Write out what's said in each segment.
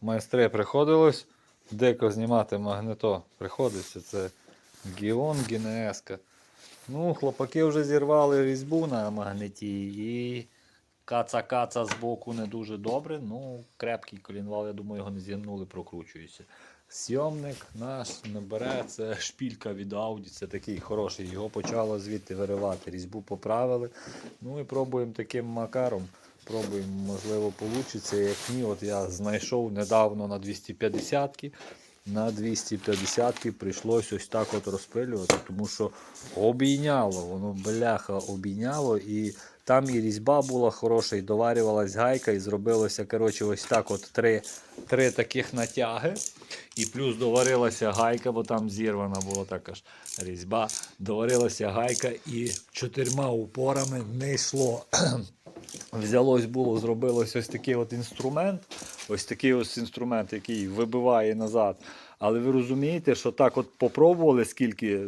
Майстри приходилось дико знімати магнето. Приходиться це Гіон Гінеска. Ну, хлопаки вже зірвали різьбу на магнеті і каца-каца з боку не дуже добре. Ну, крепкий колінвал, я думаю, його не зігнули, прокручується. Сйомник наш не бере, це шпілька від Audi, це такий хороший. Його почало звідти виривати. Різьбу поправили. Ну і пробуємо таким макаром. Пробуємо, можливо, вийде. Як ні, от я знайшов недавно на 250-ки. На 250-ки прийшлось ось так от розпилювати, тому що обійняло, воно бляха обійняло. І там і різьба була хороша, і доварювалась гайка, і зробилося коротше, ось так от три, три таких натяги. І плюс доварилася гайка, бо там зірвана була також різьба. Доварилася гайка і чотирма упорами не йшло. Взялось було, зробилось ось такий от інструмент. Ось такий ось інструмент, який вибиває назад. Але ви розумієте, що так от попробували, скільки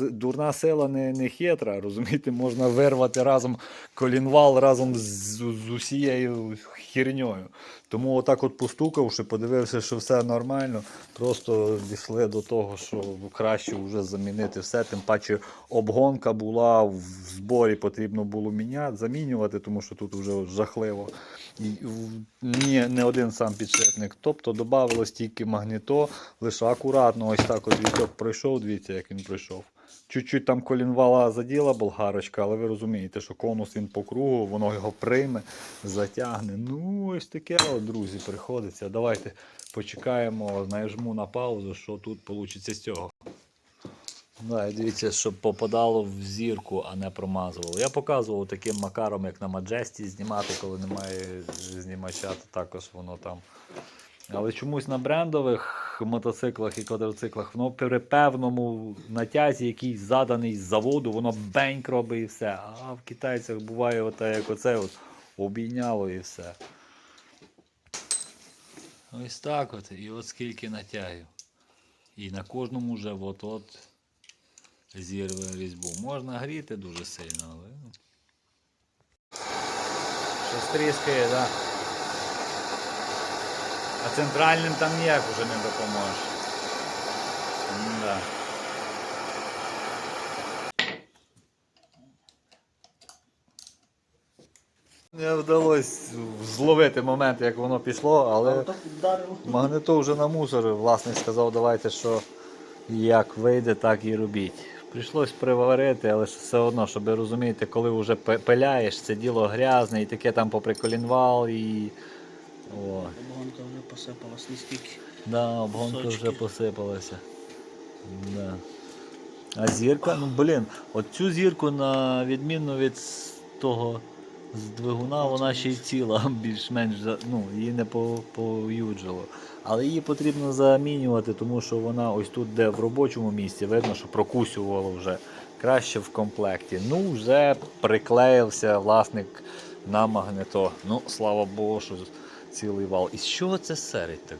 дурна сила не, не хитра, розумієте, можна вирвати разом колінвал разом з, з усією херньою. Тому отак от постукавши, подивився, що все нормально, просто дійшли до того, що краще вже замінити все. Тим паче обгонка була в зборі, потрібно було міняти, замінювати, тому що тут вже жахливо. І ні, не один сам підшипник. Тобто додавалось тільки магніто, лише акуратно, ось так от віток пройшов, дивіться, як він пройшов. Чуть-чуть там колінвала заділа болгарочка, але ви розумієте, що конус він по кругу, воно його прийме, затягне. Ну, ось таке, от, друзі, приходиться. Давайте почекаємо, нажму на паузу, що тут вийде з цього. І дивіться, щоб попадало в зірку, а не промазувало. Я показував таким макаром, як на Маджесті знімати, коли немає знімача, то також воно там. Але чомусь на брендових мотоциклах і квадроциклах воно при певному натязі, який заданий з заводу, воно беньк робить і все. А в китайцях буває оте, як оце от обійняло і все. Ось так от. І от скільки натягів. І на кожному вже от-от зірве різьбу. Можна гріти дуже сильно, але. ну. Щось тріскає, так. Да. А центральним там ніяк вже не допоможеш. Да. Не вдалося зловити момент, як воно пішло, але магнето вже намусорив. Власник сказав, давайте, що як вийде, так і робіть. Прийшлось приварити, але все одно, щоб ви розумієте, коли вже пиляєш, це діло грязне, і таке там попри колінвал, і. О, Обгонка вже посипалась наскільки. да, обгонка вже посипалася. Да. А зірка, ну блін, от цю зірку, на відміну від того з двигуна, вона ще й ціла, більш-менш ну, її не по- поюджило. Але її потрібно замінювати, тому що вона ось тут, де в робочому місці, видно, що прокусювало вже краще в комплекті. Ну, вже приклеївся власник на магнето. Ну, слава Богу, що цілий вал. І чого це серить так?